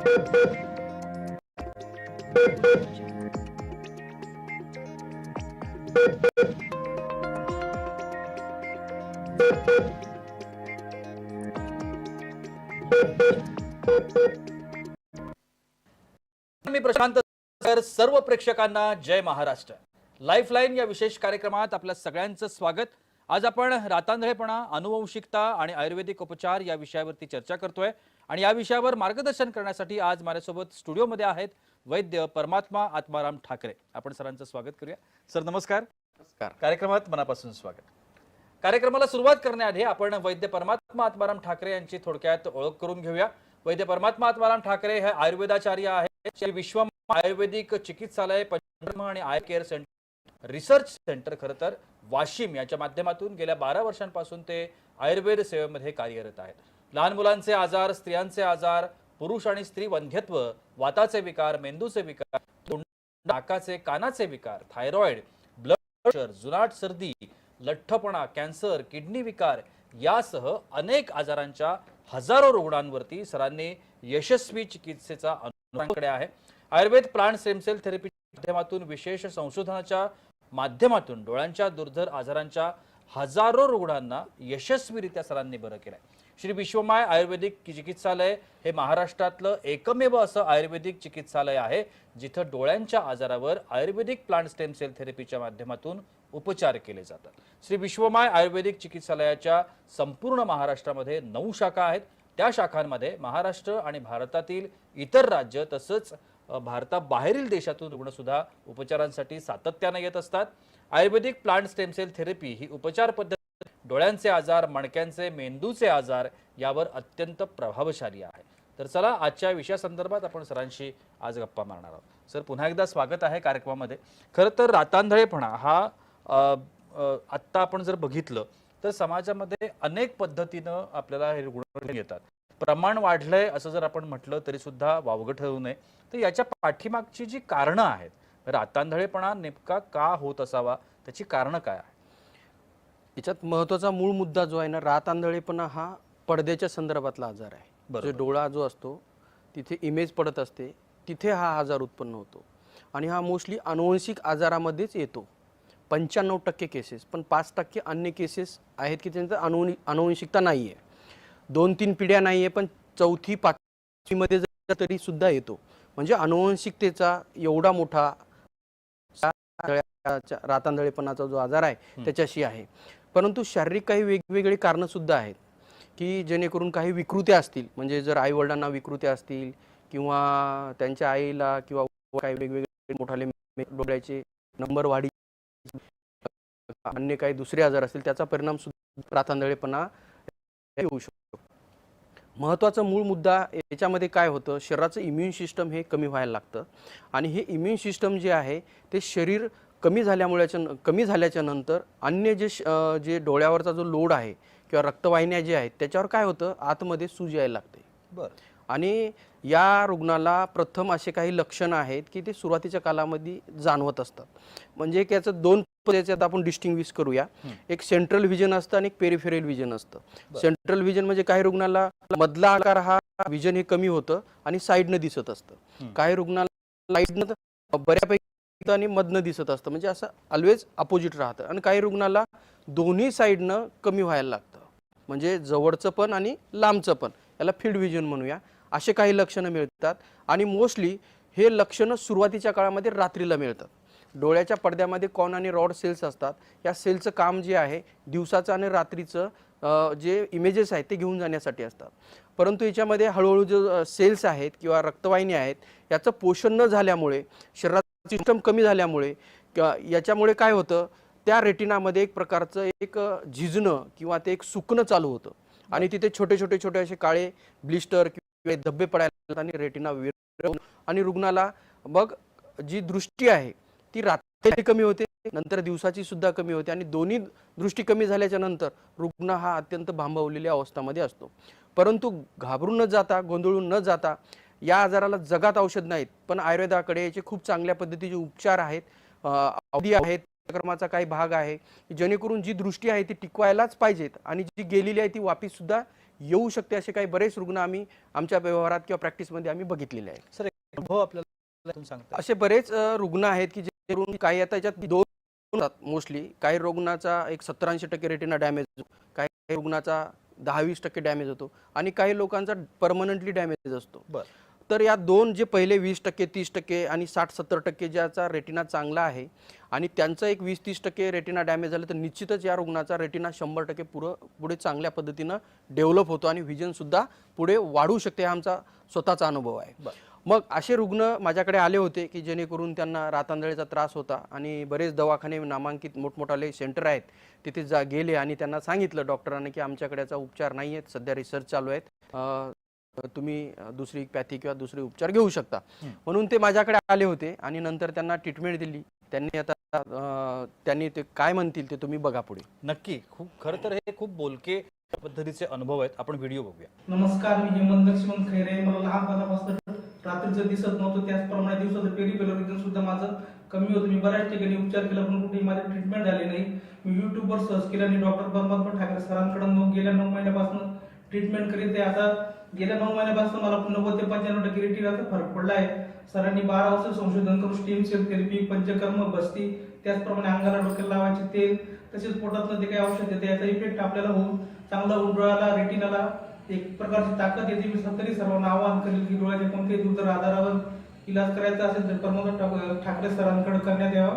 मी Prashant sir सर्व प्रेक्षकांना जय Maharashtra. Lifeline या विशेष कार्यक्रमात आपल्या सगळ्यांचं स्वागत. आज आपण रातांधळेपणा अनुवंशिकता आणि आयुर्वेदिक उपचार या विषयावरती चर्चा करतोय. आणि या विषयावर मार्गदर्शन करण्यासाठी आज माझ्यासोबत स्टुडिओमध्ये आहेत वैद्य परमात्मा आत्माराम ठाकरे. आपण सरांचं स्वागत करूया. सर नमस्कार. नमस्कार. कार्यक्रमात मनापासून स्वागत. कार्यक्रमाला सुरुवात करण्याआधी आपण वैद्य परमात्मा आत्माराम ठाकरे यांची थोडक्यात ओळख करून घेऊया. वैद्य परमात्मा आत्माराम ठाकरे हे आयुर्वेदाचार्य आहेत. विश्व आयुर्वेदिक चिकित्सालय आणि eye care centre research centre खरं तर वाशिम याच्या माध्यमातून गेल्या बारा वर्षांपासून ते आयुर्वेद सेवेमध्ये कार्यरत आहेत. लहान मुलांचे आजार स्त्रियांचे आजार पुरुष आणि स्त्री वंध्यत्व वाताचे विकार मेंदूचे विकार नाकाचे कानाचे विकार थायरॉइड ब्लड प्रेशर जुनाट सर्दी लठ्ठपणा कॅन्सर किडनी विकार यासह अनेक आजारांच्या हजारो रुग्णांवरती सरांनी यशस्वी चिकित्सेचा अनुभवाकडे आहे. आयुर्वेद प्राण सेमसेल थेरपी माध्यमातून विशेष संशोधनाच्या माध्यमातून डोळ्यांच्या दुर्धर आजारांच्या हजारो रुग्णांना यशस्वीरित्या सरांनी बरं केलंय. श्री विश्वमाय आयुर्वेदिक चिकित्सालय हे महाराष्ट्रातलं एकमेव असं आयुर्वेदिक चिकित्सालय आहे जिथं डोळ्यांच्या आजारावर आयुर्वेदिक प्लांट स्टेम सेल थेरपीच्या माध्यमातून उपचार केले जातात. श्री विश्वमाय आयुर्वेदिक चिकित्सालयाच्या संपूर्ण महाराष्ट्रामध्ये नऊ शाखा आहेत. त्या शाखांमध्ये महाराष्ट्र आणि भारतातील इतर राज्य तसंच भारताबाहेरील देशातून रुग्णसुद्धा उपचारांसाठी सातत्यानं येत असतात. आयुर्वेदिक प्लांट स्टेम सेल थेरपी ही उपचार पद्धत डोळ्यांचे आजार मणक्यांचे मेंदूचे आजार यावर अत्यंत प्रभावशाली आहे. तर चला आजच्या विषयासंदर्भात आपण सरांशी आज गप्पा मारणार आहोत. सर पुन्हा एकदा स्वागत आहे कार्यक्रमामध्ये. खरं तर रातांधळेपणा हा आत्ता आपण जर बघितलं तर समाजामध्ये अनेक पद्धतीनं आपल्याला हे रुग्ण येतात. प्रमाण वाढलंय असं जर आपण म्हटलं तरी सुद्धा वावगं ठरवू नये. तर याच्या पाठीमागची जी कारणं आहेत रातांधळेपणा नेमका का होत असावा? त्याची कारणं काय आहे याच्यात महत्त्वाचा मूळ मुद्दा जो आहे ना रात आंधळेपणा हा पडद्याच्या संदर्भातला आजार आहे. बरोबर. जो डोळा जो असतो तिथे इमेज पडत असते तिथे हा आजार उत्पन्न होतो. आणि हा मोस्टली अनुवंशिक आजारामध्येच येतो. पंच्याण्णव टक्के केसेस पण पाच टक्के अन्य केसेस आहेत की त्यांचं अनुवनि अनुवंशिकता नाही आहे दोन तीन पिढ्या नाही आहे पण चौथी पाचवीमध्ये जर तरी सुद्धा येतो. म्हणजे अनुवंशिकतेचा एवढा मोठा रातांधळेपणाचा जो आजार आहे त्याच्याशी आहे. परंतु शारीरिक काही वेगवेगळी कारणं सुद्धा आहेत की जेणेकरून काही विकृत्या असतील. म्हणजे जर आई वडिलांना विकृत्या असतील किंवा त्यांच्या आईला किंवा काही वेगवेगळे मोठाले डोळ्याचे नंबर वाढी अन्य काही दुसरे आजार असतील त्याचा परिणाम सुद्धा प्राथांदळेपणा येऊ शकतो. महत्त्वाचा मूळ मुद्दा याच्यामध्ये काय होतं? शरीराचं इम्युन सिस्टम हे कमी व्हायला लागतं. आणि हे इम्युन सिस्टम जे आहे ते शरीर कमी झाल्यामुळे कमी झाल्याच्यानंतर अन्य जे जे डोळ्यावरचा जो लोड आहे किंवा रक्तवाहिन्या जे आहेत त्याच्यावर काय होतं? आतमध्ये सूज यायला लागते. बरं. आणि या रुग्णाला प्रथम असे काही लक्षणं आहेत की ते सुरुवातीच्या कालामध्ये जाणवत असतात. म्हणजे की याचं दोन याच्यात आपण डिस्टिंग्विश करूया. एक सेंट्रल व्हिजन असतं आणि एक पेरिफेरल व्हिजन असतं. सेंट्रल व्हिजन म्हणजे काही रुग्णाला मधला आकार हा व्हिजन हे कमी होतं आणि साईडनं दिसत असतं. काही रुग्णाला साईडनं बऱ्यापैकी आणि मधनं दिसत असतं. म्हणजे असं ऑलवेज अपोजिट राहतं. आणि काही रुग्णाला दोन्ही साईडनं कमी व्हायला लागतं. म्हणजे जवळचं पण आणि लांबचं पण. याला फील्ड विजन म्हणूया. असे काही लक्षणं मिळतात. आणि मोस्टली हे लक्षणं सुरुवातीच्या काळामध्ये रात्रीला मिळतात. डोळ्याच्या पडद्यामध्ये कॉन आणि रॉड सेल्स असतात. या सेलचं काम जे आहे दिवसाचं आणि रात्रीचं जे इमेजेस आहेत ते घेऊन जाण्यासाठी असतात. परंतु याच्यामध्ये हळूहळू जो सेल्स आहेत किंवा रक्तवाहिनी आहेत याचं पोषण न झाल्यामुळे शरीरात सिस्टम कमी झाल्यामुळे किंवा याच्यामुळे काय होतं त्या रेटिनामध्ये एक प्रकारचं एक झिजणं किंवा ते एक सुकणं चालू होतं. आणि तिथे छोटे छोटे छोटे असे काळे ब्लिस्टर किंवा धब्बे पडायला आणि रेटिना आणि रुग्णाला मग जी दृष्टी आहे ती रात्री कमी होते नंतर दिवसाची सुद्धा कमी होते आणि दोन्ही दृष्टी कमी झाल्याच्यानंतर रुग्ण हा अत्यंत भांबवलेल्या अवस्थामध्ये असतो. परंतु घाबरून न जाता गोंधळून न जाता या आजाराला जगात औषध नाहीत पण आयुर्वेदाकडे याचे खूप चांगल्या पद्धतीचे उपचार आहेत. औषधी आहेत क्रमाचा काही भाग आहे. जेणेकरून जी दृष्टी आहे ती टिकवायलाच पाहिजेत आणि जी गेलेली आहे ती वापिस सुद्धा येऊ शकते असे काही बरेच रुग्ण आम्ही आमच्या व्यवहारात किंवा प्रॅक्टिसमध्ये आम्ही बघितलेले आहेत. सर अनुभव आपल्याला असे बरेच रुग्ण आहेत की जे काही आता याच्यात दोन मोस्टली. काही रुग्णाचा एक सत्तर ऐंशी टक्के रेटिना डॅमेज होतो. काही रुग्णाचा दहा वीस टक्के डॅमेज होतो. आणि काही लोकांचा परमनंटली डॅमेज असतो. बरं. तर या दोन जे पहिले वीस टक्के तीस टक्के आणि साठ सत्तर टक्के ज्याचा रेटिना चांगला आहे आणि त्यांचं एक वीस तीस टक्के रेटिना डॅमेज झालं तर निश्चितच या रुग्णाचा रेटिना शंभर टक्के पुरं पुढे चांगल्या पद्धतीनं डेव्हलप होतो आणि व्हिजनसुद्धा पुढे वाढू शकते हा आमचा स्वतःचा अनुभव आहे. मग असे रुग्ण माझ्याकडे आले होते की जेणेकरून त्यांना रातांदळेचा त्रास होता आणि बरेच दवाखाने नामांकित मोठमोठाले सेंटर आहेत. तिथे जा गेले आणि त्यांना सांगितलं डॉक्टरांनी की आमच्याकडे याचा उपचार नाही आहेत सध्या रिसर्च चालू आहेत. तुम्ही दुसरी पॅथी किंवा दुसरे उपचार घेऊ शकता. म्हणून ते माझ्याकडे आले होते आणि नंतर त्यांना ट्रीटमेंट दिली. त्यांनी आता त्यांनी ते काय म्हणतील ते तुम्ही बघा पुढे. नक्की. खूप खरं तर हे खूप बोलके पद्धतीचे अनुभव आहेत. आपण व्हिडिओ बघूया. नमस्कार मी हेमंत लक्ष्मण खैरे. मला लहानपणापासून रात्रीचं दिसत नव्हतं. त्याचप्रमाणे दिवसाचं पेरिपेलोरिजन सुद्धा माझं कमी होतं. मी बऱ्याच ठिकाणी उपचार केला पण कुठेही माझी ट्रीटमेंट झाली नाही. मी युट्यूबवर सर्च केलं आणि डॉक्टर परमात्मा ठाकरे सरांकडे गेल्या नऊ महिन्यापासून ट्रीटमेंट करीत आहे. आता गेल्या नऊ महिन्यापासून मला नव्वद ते पंच्याण्णव टक्के रेटिनाचा फरक पडला आहे. सरांनी बारा वर्ष संशोधन करून स्टीम सेल थेरपी पंचकर्म बस्ती त्याचप्रमाणे अंगाला डोक्याला लावायचे तेल तसेच पोटातलं जे काही औषध येते याचा इफेक्ट आपल्याला होऊन चांगला होऊन डोळ्याला रेटिनाला एक प्रकारची ताकद येते. मी तरी सर्वांना आवाहन करेल की डोळ्याच्या कोणत्याही दुर्धर आधारावर इलाज करायचा असेल तर प्रमोद ठाकरे सरांकडे करण्यात यावा.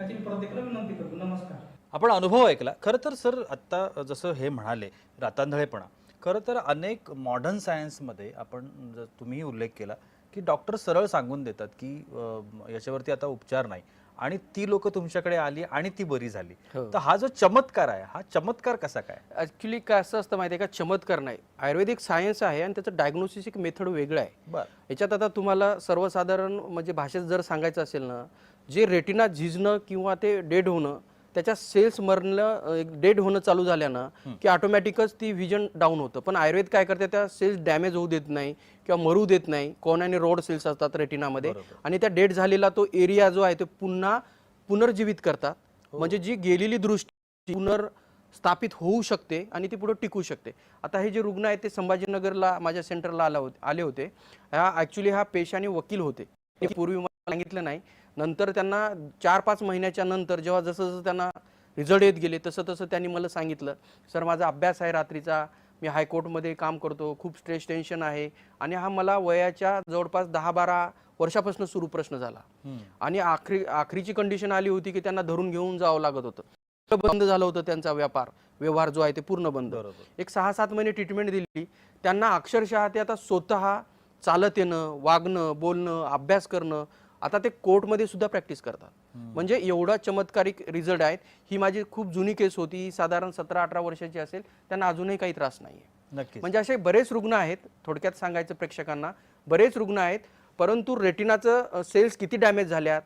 याची मी प्रत्येकाला विनंती करतो. नमस्कार. आपण अनुभव ऐकला. खरं तर सर आत्ता जसं हे म्हणाले रातांधळेपणा. खरं तर अनेक मॉडर्न सायन्समध्ये आपण जर तुम्ही उल्लेख केला की डॉक्टर सरळ सांगून देतात की अं, याच्यावरती आता उपचार नाही. आणि ती लोक तुमच्याकडे आली आणि ती बरी झाली. हो. तर हा जो चमत्कार आहे हा चमत्कार कसा काय? ॲक्च्युली काय असं असतं माहिती आहे का? चमत्कार नाही. आयुर्वेदिक सायन्स आहे आणि त्याचं डायग्नोसिस एक मेथड वेगळं आहे. बर. याच्यात आता तुम्हाला सर्वसाधारण म्हणजे भाषेत जर सांगायचं असेल ना जे रेटिना झिजणं किंवा ते डेड होणं त्याच्या सेल्स मरणं एक डेड होणं चालू झाल्यानं की ऑटोमॅटिकच ती व्हिजन डाऊन होतं. पण आयुर्वेद काय करते त्या सेल्स डॅमेज होऊ देत नाही किंवा मरू देत नाही. कोण आणि रोड सेल्स असतात रेटिनामध्ये. आणि त्या डेड झालेला तो एरिया जो आहे तो पुन्हा पुनर्जीवित करतात. म्हणजे जी गेलेली दृष्टी पुनर स्थापित होऊ शकते आणि ती पुढे टिकू शकते. आता हे जे रुग्ण आहेत ते संभाजीनगरला माझ्या सेंटरला आला होते आले होते. ह्या ॲक्च्युली हा पेशाने वकील होते. पूर्वी मला सांगितलं नाही नंतर त्यांना चार पाच महिन्याच्या नंतर जेव्हा जसं जसं त्यांना रिझल्ट येत गेले तसं तसं त्यांनी मला सांगितलं सर माझा अभ्यास आहे रात्रीचा मी हायकोर्टमध्ये काम करतो खूप स्ट्रेस टेन्शन आहे. आणि हा मला वयाच्या जवळपास दहा बारा वर्षापासून सुरू प्रश्न झाला. आणि आखरी आखरीची कंडिशन आली होती की त्यांना धरून घेऊन जावं लागत होतं. बंद झालं होतं त्यांचा व्यापार व्यवहार जो आहे ते पूर्ण बंद. एक सहा सात महिने ट्रीटमेंट दिली. त्यांना अक्षरशः ते आता स्वतः चालत येणं वागणं बोलणं अभ्यास करणं आता ते कोर्टमध्ये सुद्धा प्रॅक्टिस करतात. म्हणजे एवढा चमत्कारिक रिझल्ट आहेत. ही माझी खूप जुनी केस होती. ही साधारण सतरा अठरा वर्षाची असेल. त्यांना अजूनही काही त्रास नाही आहे नक्कीच. म्हणजे असे बरेच रुग्ण आहेत. थोडक्यात सांगायचं प्रेक्षकांना बरेच रुग्ण आहेत. परंतु रेटिनाचं सेल्स किती डॅमेज झाल्यात?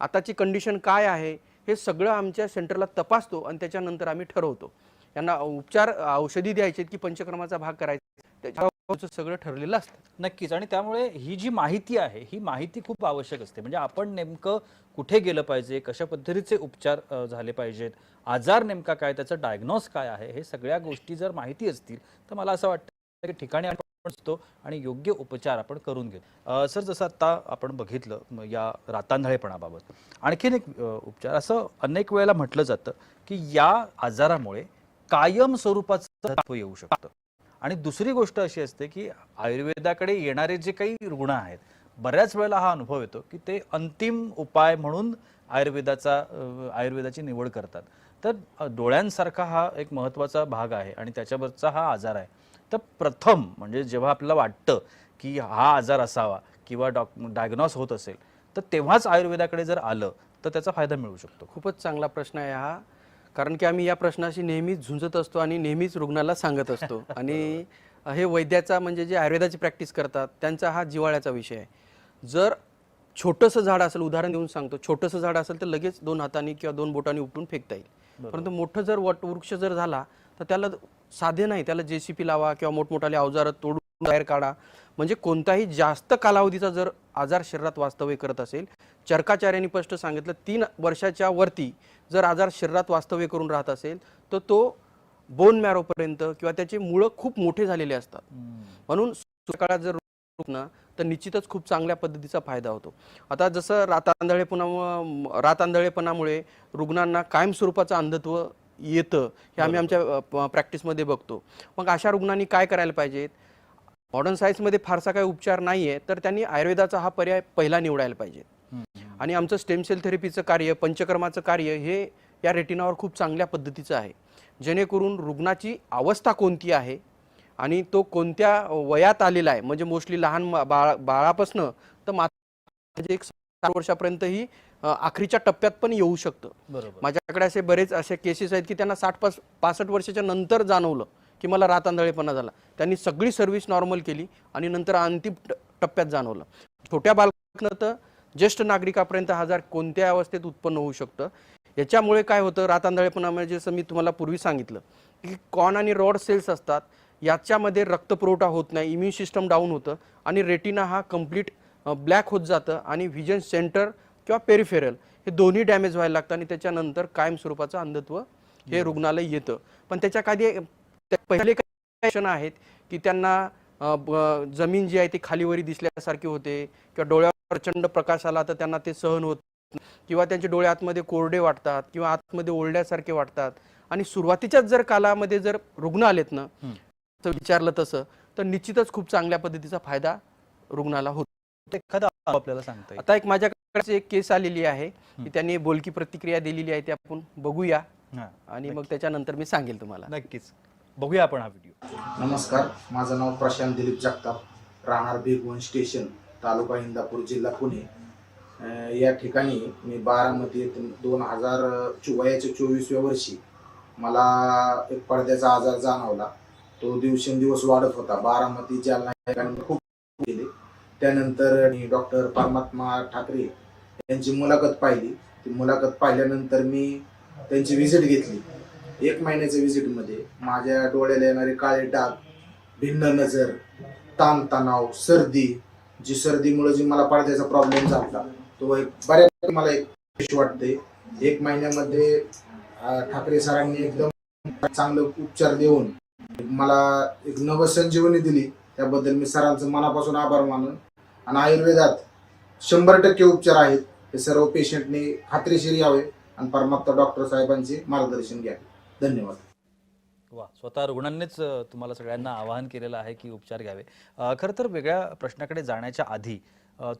आताची कंडिशन काय आहे? हे सगळं आमच्या सेंटरला तपासतो आणि त्याच्यानंतर आम्ही ठरवतो. यांना उपचार औषधी द्यायचे की पंचक्रमाचा भाग करायचा? सगळं ठरलेलं असतं. नक्कीच. आणि त्यामुळे ही जी माहिती आहे ही माहिती खूप आवश्यक असते. म्हणजे आपण नेमकं कुठे गेलं पाहिजे कशा पद्धतीचे उपचार झाले पाहिजेत आजार नेमका काय त्याचं डायग्नॉस काय आहे हे सगळ्या गोष्टी जर माहिती असतील तर मला असं वाटतं की ठिकाणी आपण असतो आणि योग्य उपचार आपण करून घेऊ सर जसं आता आपण बघितलं या रातांधळेपणाबाबत. आणखीन एक उपचार असं अनेक वेळेला म्हटलं जातं की या आजारामुळे कायम स्वरूपाचं येऊ शकतं. आणि दुसरी गोष्ट अशी असते की आयुर्वेदाकडे येणारे जे काही रुग्ण आहेत बऱ्याच वेळेला हा अनुभव येतो की ते अंतिम उपाय म्हणून आयुर्वेदाचा आयुर्वेदाची निवड करतात. तर डोळ्यांसारखा हा एक महत्त्वाचा भाग आहे आणि त्याच्यावरचा हा आजार आहे. तर प्रथम म्हणजे जेव्हा आपल्याला वाटतं की हा आजार असावा किंवा डॉक डायग्नॉस होत असेल तर तेव्हाच आयुर्वेदाकडे जर आलं तर त्याचा फायदा मिळू शकतो. खूपच चांगला प्रश्न आहे हा. कारण की आम्ही या प्रश्नाशी नेहमीच झुंजत असतो आणि नेहमीच रुग्णाला सांगत असतो. आणि हे वैद्याचा म्हणजे जे आयुर्वेदाची प्रॅक्टिस करतात त्यांचा हा जिवाळ्याचा विषय आहे. जर छोटंसं झाड असेल उदाहरण देऊन सांगतो छोटंसं झाड असेल तर लगेच दोन हातांनी किंवा दोन बोटांनी उपटून फेकता येईल. परंतु मोठं जर वट वृक्ष जर झाला तर त्याला साधे नाही त्याला जेसीपी लावा किंवा मोठमोठाले अवजारं तोडून बाहेर काढा. म्हणजे कोणताही जास्त कालावधीचा जर आजार शरीरात वास्तव्य करत असेल चरकाचार्यांनी स्पष्ट सांगितलं तीन वर्षाच्या वरती जर आजार शरीरात वास्तव्य करून राहत असेल तर तो बोन मॅरोपर्यंत किंवा त्याचे मुळं खूप मोठे झालेले असतात. म्हणून काळात जर ना तर निश्चितच खूप चांगल्या पद्धतीचा फायदा होतो. आता जसं रातांधळेपणामुळे रातांधळेपणामुळे रुग्णांना कायम स्वरूपाचं अंधत्व येतं हे आम्ही आमच्या प्रॅक्टिसमध्ये बघतो. मग अशा रुग्णांनी काय करायला पाहिजेत? मॉडर्न सायन्समध्ये फारसा काही उपचार नाही आहे तर त्यांनी आयुर्वेदाचा हा पर्याय पहिला निवडायला पाहिजे आणि आमचं स्टेम सेल थेरपीचं कार्य पंचकर्माचं कार्य हे या रेटिनावर खूप चांगल्या पद्धतीचं आहे. जेणेकरून रुग्णाची अवस्था कोणती आहे आणि तो कोणत्या वयात आलेला आहे म्हणजे मोस्टली लहान बाळा बाळापासनं तर मा म्हणजे एक साठ वर्षापर्यंतही अ, आखरीच्या टप्प्यात पण येऊ शकतं. बरोबर. माझ्याकडे असे बरेच असे केसेस आहेत की त्यांना साठ पास पासष्ट वर्षाच्या नंतर जाणवलं की मला रात आंधळेपणा झाला. त्यांनी सगळी सर्व्हिस नॉर्मल केली आणि नंतर अंतिम टप्प्यात जाणवलं. छोट्या बालकांना तर ज्येष्ठ नागरिकापर्यंत आजार कोणत्या अवस्थेत उत्पन्न होऊ शकतं? याच्यामुळे काय होतं? रात आंधळेपणामध्ये जसं मी तुम्हाला पूर्वी सांगितलं की कॉन आणि रॉड सेल्स असतात याच्यामध्ये रक्तपुरवठा होत नाही इम्युन सिस्टम डाऊन होतं आणि रेटिना हा कंप्लीट ब्लॅक होत जातं आणि व्हिजन सेंटर किंवा पेरिफेरल हे दोन्ही डॅमेज व्हायला लागतं आणि त्याच्यानंतर कायम स्वरूपाचं अंधत्व हे रुग्णाला येतं. पण त्याच्या काही त्या पहिले काही आहेत की त्यांना जमीन जी आहे ती खालीवरी दिसल्यासारखी होते किंवा डोळ्यावर प्रचंड प्रकाश आला तर त्यांना ते सहन होत. किंवा त्यांचे डोळे आतमध्ये कोरडे वाटतात किंवा आतमध्ये ओरड्यासारखे वाटतात. आणि सुरुवातीच्याच जर कालामध्ये जर रुग्ण आलेत ना तर विचारलं तसं तर निश्चितच खूप चांगल्या पद्धतीचा फायदा रुग्णाला होतो. एखादा आपल्याला सांगता आता एक माझ्याकडे एक केस आलेली आहे की त्यांनी बोलकी प्रतिक्रिया दिलेली आहे ती आपण बघूया. आणि मग त्याच्यानंतर मी सांगेल तुम्हाला. नक्कीच. बघूया आपण हा व्हिडिओ. नमस्कार माझं नाव प्रशांत दिलीप जगताप राहणार भिगवण स्टेशन. तालुका इंदापूर जिल्हा पुणे. या ठिकाणी मी बारामती येथून दोन हजार वयाच्या चोवीसव्या वर्षी मला एक पडद्याचा आजार जाणवला. तो दिवसेंदिवस वाढत होता. बारामती जालना खूप गेले. त्यानंतर मी डॉक्टर परमात्मा ठाकरे यांची मुलाखत पाहिली. ती मुलाखत पाहिल्यानंतर मी त्यांची व्हिजिट घेतली. एक महिन्याच्या व्हिजिटमध्ये माझ्या डोळ्याला येणारे काळे डाग भिन्न नजर ताणतणाव सर्दी जी सर्दीमुळे जी मला पडद्याचा प्रॉब्लेम झाला तो एक बऱ्यापैकी मला एक fresh वाटते एक महिन्यामध्ये ठाकरे सरांनी एकदम चांगलं उपचार देऊन मला एक नवसंजीवनी दिली. त्याबद्दल मी सरांचं मनापासून आभार मानून. आणि आयुर्वेदात शंभर टक्के उपचार आहेत. हे सर्व पेशंटनी खात्रीशीर यावे आणि परमात्मा डॉक्टर साहेबांचे मार्गदर्शन घ्यावे. धन्यवाद. वा स्वतः रुग्णांनीच तुम्हाला सगळ्यांना आवाहन केलेलं आहे की उपचार घ्यावे. खरं तर वेगळ्या प्रश्नाकडे जाण्याच्या आधी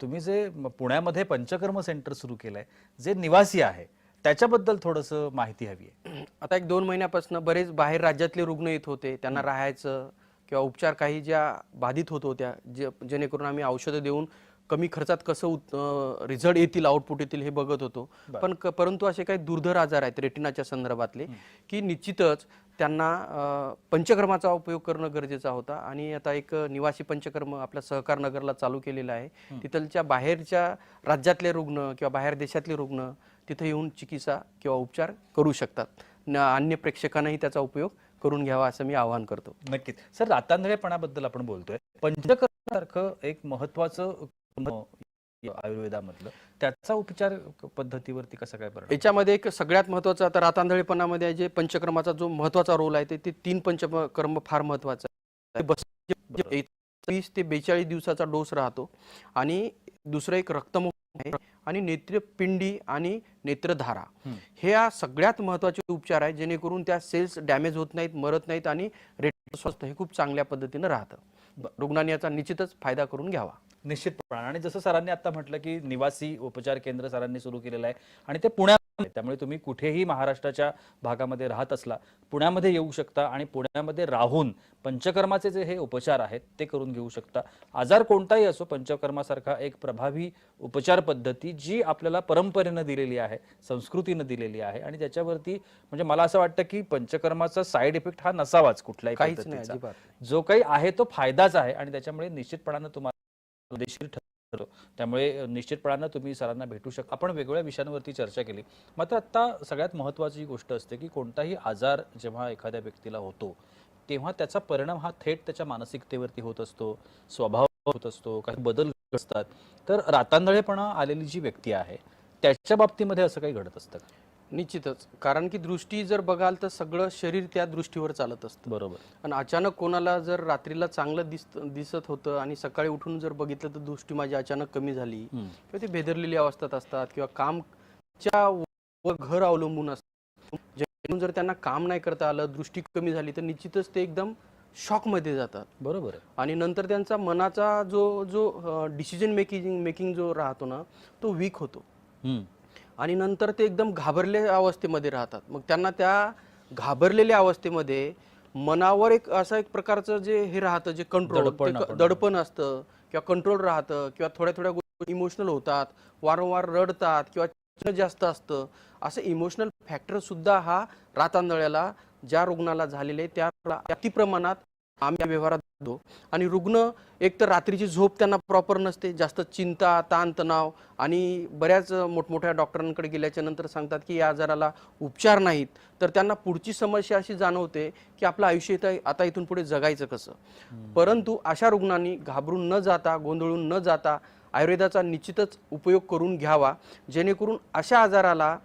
तुम्ही जे पुण्यामध्ये पंचकर्म सेंटर सुरू केलंय जे निवासी आहे त्याच्याबद्दल थोडंसं माहिती हवी आहे. आता एक दोन महिन्यापासून बरेच बाहेर राज्यातले रुग्ण येत होते त्यांना राहायचं किंवा उपचार काही ज्या बाधित होत होत्या जे जेणेकरून आम्ही औषधं देऊन कमी खर्चात कसं रिझल्ट येतील आउटपुट येतील हे बघत होतो. पण परंतु असे काही दुर्धर आजार आहेत रेटिनाच्या संदर्भातले की निश्चितच त्यांना पंचकर्माचा उपयोग करणं गरजेचा होता. आणि आता एक निवासी पंचकर्म आपल्या सहकार नगरला चालू केलेलं आहे. तिथलच्या बाहेरच्या राज्यातले रुग्ण किंवा बाहेर देशातले रुग्ण तिथे येऊन चिकित्सा किंवा उपचार करू शकतात. न अन्य प्रेक्षकांनाही त्याचा उपयोग करून घ्यावा असं मी आवाहन करतो. नक्कीच. सर रातांधळेपणाबद्दल आपण बोलतोय. पंचकर्मासारखं एक महत्वाचं आयुर्वेदामधलं. त्याचा उपचार पद्धतीवरती कसा काय परिणाम? याच्यामध्ये एक सगळ्यात महत्त्वाचा आता रातांधळेपणामध्ये जे पंचकर्माचा जो महत्त्वाचा रोल आहे ते तीन पंचकर्म फार महत्वाचं आहे ते बस- जे वीस ते बेचाळीस दिवसाचा डोस राहतो आणि दुसरं एक रक्तमुक्त आहे आणि नेत्रपिंडी आणि नेत्रधारा. हे या सगळ्यात महत्त्वाचे उपचार आहे जेणेकरून त्या सेल्स डॅमेज होत नाहीत मरत नाहीत आणि रेटिना स्वस्थ हे खूप चांगल्या पद्धतीनं राहतं. रुग्णांनी याचा निश्चितच फायदा करून घ्यावा. निश्चितपणे आणि जसं सरांनी आता म्हटलं की निवासी उपचार केंद्र सरांनी सुरू केलेलं आहे आणि ते पुण्यात त्यामुळे तुम्ही कुठेही महाराष्ट्राच्या भागामध्ये राहत असला पुण्यामध्ये येऊ शकता आणि पुण्यामध्ये राहून पंचकर्माचे जे हे उपचार आहेत ते करून घेऊ शकता. आजार कोणताही असो पंचकर्मासारखा एक प्रभावी उपचार पद्धती जी आपल्याला परंपरेनं दिलेली आहे संस्कृतीनं दिलेली आहे आणि त्याच्यावरती म्हणजे मला असं वाटतं की पंचकर्माचा साईड इफेक्ट हा नसावाच. अजिबात. जो काही आहे तो फायदाच आहे आणि त्याच्यामुळे निश्चितपणानं तुम्हाला त्यामुळे निश्चितपणानं तुम्ही सरांना भेटू शकता आपण वेगवेगळ्या विषयांवरती चर्चा केली. मात्र आता सगळ्यात महत्त्वाची गोष्ट असते की कोणताही आजार जेव्हा एखाद्या व्यक्तीला होतो तेव्हा त्याचा परिणाम हा थेट त्याच्या मानसिकतेवरती होत असतो स्वभाव होत असतो काही बदल असतात. तर रातांदळेपणा आलेली जी व्यक्ती आहे त्याच्या बाबतीमध्ये असं काही घडत असतं का? निश्चितच. कारण की दृष्टी जर बघाल तर सगळं शरीर त्या दृष्टीवर चालत असतं. बरोबर. आणि अचानक कोणाला जर रात्रीला चांगलं दिस दिसत होतं आणि सकाळी उठून जर बघितलं तर दृष्टी माझी अचानक कमी झाली. किंवा ते भेदरलेली अवस्थेत असतात किंवा कामच्या वर घर अवलंबून असतात जेणेकरून जर त्यांना काम नाही करता आलं दृष्टी कमी झाली तर निश्चितच ते एकदम शॉकमध्ये जातात. बरोबर. आणि नंतर त्यांचा मनाचा जो जो डिसिजन मेकिंग मेकिंग जो राहतो ना तो वीक होतो. आणि नंतर ते एकदम घाबरलेल्या अवस्थेमध्ये राहतात. मग त्यांना त्या घाबरलेल्या अवस्थेमध्ये मनावर एक असं एक प्रकारचं जे हे राहतं जे कंट्रोल दडपण असतं किंवा कंट्रोल राहतं किंवा थोड्या थोड्या गोष्टी इमोशनल होतात वारंवार रडतात किंवा जास्त असतं असं इमोशनल फॅक्टर सुद्धा हा रातांदळ्याला ज्या रुग्णाला झालेले त्या अति प्रमाणात आम्ही व्यवहारात बघतो आणि रुग्ण एक तर रात्रीची झोप त्यांना प्रॉपर नसते जास्त चिंता ताणतणाव आणि बऱ्याच मोठमोठ्या डॉक्टरांकडे गेल्याच्यानंतर सांगतात की या आजाराला उपचार नाहीत. तर त्यांना पुढची समस्या अशी जाणवते की आपलं आयुष्य इथं आता इथून पुढे जगायचं कसं? परंतु अशा रुग्णांनी घाबरून न जाता गोंधळून न जाता आयुर्वेदाचा निश्चितच उपयोग करून घ्यावा. जेणेकरून अशा आजाराला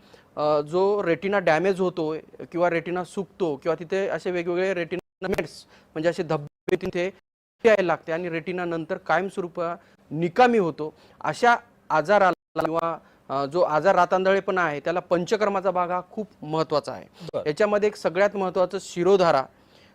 जो रेटिना डॅमेज होतो किंवा रेटिना सुकतो किंवा तिथे असे वेगवेगळे रेटिना म्हणजे असे धब्बे तिथे यायला लागते आणि रेटिना नंतर कायमस्वरूपा निकामी होतो. अशा आजाराला किंवा जो आजार रातांदळेपणा आहे त्याला पंचकर्माचा भाग हा खूप महत्त्वाचा आहे. याच्यामध्ये एक सगळ्यात महत्त्वाचं शिरोधारा.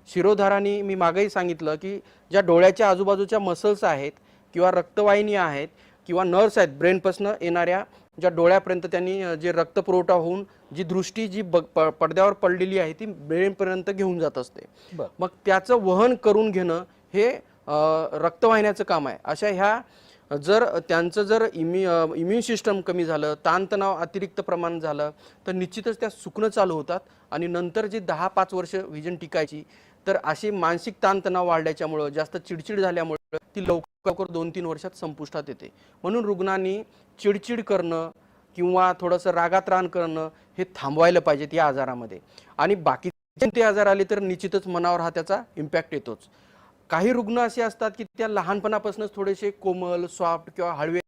शिरोधारानी मी मागेही सांगितलं की ज्या डोळ्याच्या आजूबाजूच्या मसल्स आहेत किंवा रक्तवाहिनी आहेत किंवा नर्स आहेत ब्रेनपासनं येणाऱ्या ज्या डोळ्यापर्यंत त्यांनी जे रक्तपुरवठा होऊन जी दृष्टी जी पडद्यावर पडलेली आहे ती ब्रेनपर्यंत घेऊन जात असते. मग त्याचं वहन करून घेणं हे रक्तवाहिन्याचं काम आहे अशा ह्या जर त्यांचं जर इम्यु इम्युन सिस्टम कमी झालं ताणतणाव अतिरिक्त प्रमाण झालं तर निश्चितच त्या सुकणं चालू होतात आणि नंतर जी दहा पाच वर्ष विजन टिकायची तर अशी मानसिक ताणतणाव वाढल्याच्यामुळं जास्त चिडचिड झाल्यामुळं ती लवकर लवकर दोन तीन वर्षात संपुष्टात येते. म्हणून रुग्णांनी चिडचिड करणं किंवा थोडंसं रागात रान करणं हे थांबवायला पाहिजेत या आजारामध्ये. आणि बाकीचे ते आजार आले तर निश्चितच मनावर हा त्याचा इम्पॅक्ट येतोच. काही रुग्ण असे असतात की त्या लहानपणापासूनच थोडेसे कोमल सॉफ्ट किंवा हळवे.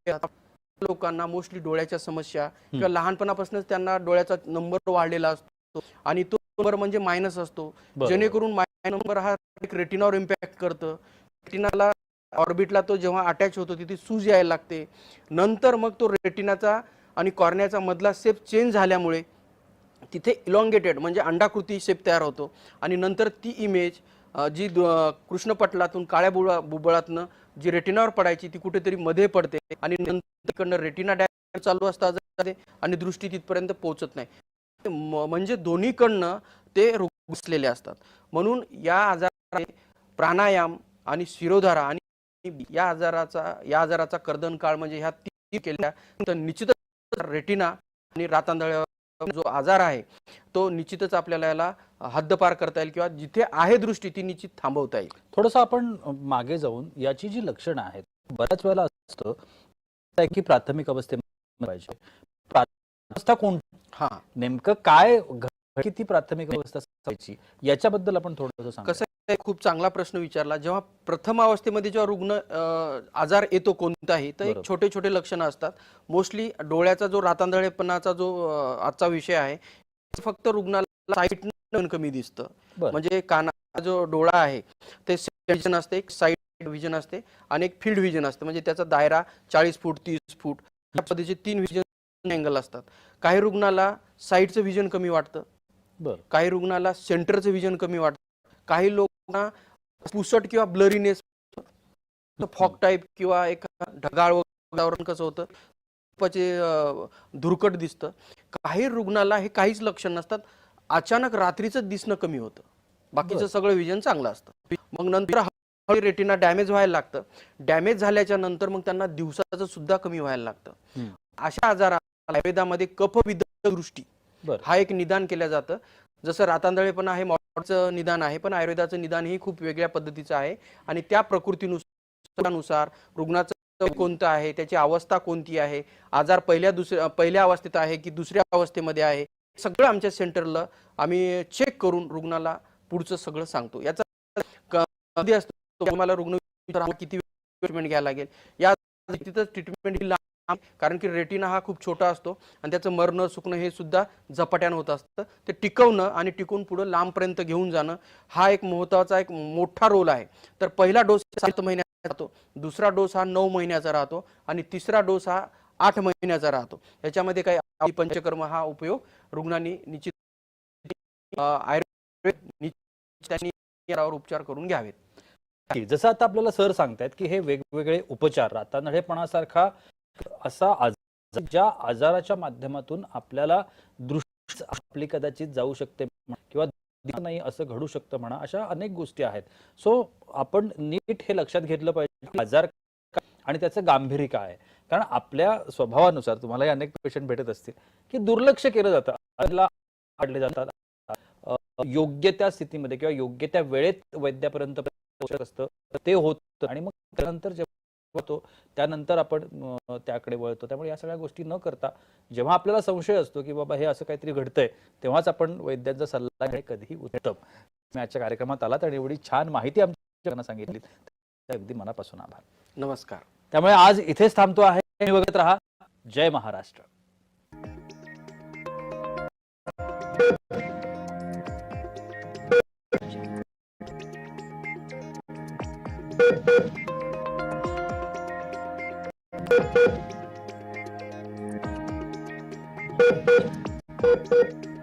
लोकांना मोस्टली डोळ्याच्या समस्या किंवा लहानपणापासूनच त्यांना डोळ्याचा नंबर वाढलेला असतो आणि तो नंबर म्हणजे मायनस असतो. जेणेकरून मायनस नंबर हा एक रेटिनावर इम्पॅक्ट करतं. रेटिनाला ऑर्बिटला तो जेव्हा अटॅच होतो तिथे सूज यायला लागते. नंतर मग तो रेटिनाचा आणि कॉर्नियाचा मधला सेप चेंज झाल्यामुळे तिथे इलॉंगेटेड म्हणजे अंडाकृती शेप तयार होतो. आणि नंतर ती इमेज जी कृष्णपटलातून काळ्या बुबळा बुबळातनं जी रेटिनावर पडायची ती कुठेतरी मध्ये पडते. आणि नंतर तिकडनं रेटिना डॅमेज चालू असतात आणि दृष्टी तिथपर्यंत पोहोचत नाही. म्हणजे दोन्हीकडनं ते रुसलेले असतात. म्हणून या आजाराने प्राणायाम आणि शिरोधारा आणि या आजाराचा या आजाराचा कर्दन काळ म्हणजे ह्या तीन केल्या तर निश्चितच रेटिना आणि रातांदळ्यावर जो आजार आहे तो निश्चितच आपल्याला याला हद्दपार करता येईल किंवा जिथे आहे दृष्टी ती निश्चित थांबवता येईल. थोडंसं आपण मागे जाऊन याची जी लक्षणं आहेत बऱ्याच वेळेला असं असतं की प्राथमिक अवस्थेमध्ये पाहिजे. अवस्था कोण? हा. नेमकं काय किती प्राथमिक अवस्था याच्याबद्दल आपण थोडंसं सांगा. कसं खूप चांगला प्रश्न विचारला. जेव्हा प्रथम अवस्थेमध्ये जेव्हा रुग्ण आजार येतो कोणताही तर एक. छोटे छोटे लक्षणं असतात. मोस्टली डोळ्याचा जो रातांदळेपणाचा जो आजचा विषय आहे फक्त रुग्णाला साईट कमी दिसतं. म्हणजे कानाचा जो डोळा आहे ते विजन असते एक साईड विजन असते आणि एक फील्ड विजन असते. म्हणजे त्याचा दायरा चाळीस फूट तीस फूट या पद्धतीचे तीन विजन अँगल असतात. काही रुग्णाला साईडचं विजन कमी वाटतं. काही रुग्णाला सेंटरचं विजन कमी वाटतं. काही लोकांना पुसट किंवा ब्लरीनेस फॉक टाईप किंवा एक ढगाळ वातावरण कसं होतं धुरकट दिसतं. काही रुग्णाला हे काहीच लक्षण नसतात. अचानक रात्रीचं दिसणं कमी होतं. बाकीचं. सगळं विजन चांगलं असतं. मग नंतर रेटिना डॅमेज व्हायला लागतं. डॅमेज झाल्याच्यानंतर मग त्यांना दिवसाचं सुद्धा कमी व्हायला लागतं. अशा आजाराला आयुर्वेदामध्ये कफविद दृष्टी. हा एक निदान केलं जातं. जसं रातांदळेपणा हे निदान आहे पण आयुर्वेदाचं निदान ही खूप वेगळ्या पद्धतीचं आहे. आणि त्या प्रकृतीनुसार रुग्णाचं कोणतं आहे त्याची अवस्था कोणती आहे आजार पहिल्या दुसऱ्या पहिल्या अवस्थेत आहे की दुसऱ्या अवस्थेमध्ये आहे सगळं आमच्या सेंटरला आम्ही चेक करून रुग्णाला पुढचं सगळं सांगतो. याचा क- कधी असतो तुम्हाला रुग्ण किती ट्रीटमेंट घ्यायला लागेल या तिथं ट्रीटमेंट ही कारण की रेटिना हा खूप छोटा असतो आणि त्याचं मरणं सुकणं हे सुद्धा झपाट्यानं होत असतं. ते टिकवणं आणि टिकून पुढं लांबपर्यंत घेऊन जाणं हा एक महत्त्वाचा एक मोठा रोल आहे. तर पहिला डोस सात महिन्याचा राहतो दुसरा डोस हा नऊ महिन्याचा राहतो आणि तिसरा डोस हा आठ महिन्याचा राहतो. याच्यामध्ये काही पंचकर्म हा उपयोग रुग्णांनी निश्चित आयुर्वेद त्यांनी यावर उपचार करून घ्यावेत. जसं आता आपल्याला सर सांगतायत की हे वेगवेगळे उपचार राहतात. रातानळेपणासारखा असा आजार ज्या आजाराच्या माध्यमातून आपल्याला दृष्टी आपली कदाचित जाऊ शकते किंवा नाही असं घडू शकतं म्हणा अशा अनेक गोष्टी आहेत. सो आपण नीट हे लक्षात घेतलं पाहिजे आजार आणि त्याचं गांभीर्य काय आहे. कारण आपल्या स्वभावानुसार तुम्हालाही अनेक पेशंट भेटत असतील की दुर्लक्ष केलं जातं. काढले जातात. योग्य त्या स्थितीमध्ये किंवा योग्य त्या वेळेत वैद्यापर्यंत पोहोचत असतं. ते होतं आणि मग त्यानंतर जेव्हा होतो त्यानंतर आपण त्याकडे वळतो. त्यामुळे या सगळ्या गोष्टी न करता जेव्हा आपल्याला संशय असतो की बाबा हे असं काहीतरी घडतंय तेव्हाच आपण वैद्यांचा सल्ला घेणे कधीही उत्तम. आजच्या कार्यक्रमात आलात आणि एवढी छान माहिती आमच्या सांगितली अगदी मनापासून आभार. नमस्कार. त्यामुळे आज इथेच थांबतो आहे. बघत राहा. जय महाराष्ट्र. Thank you.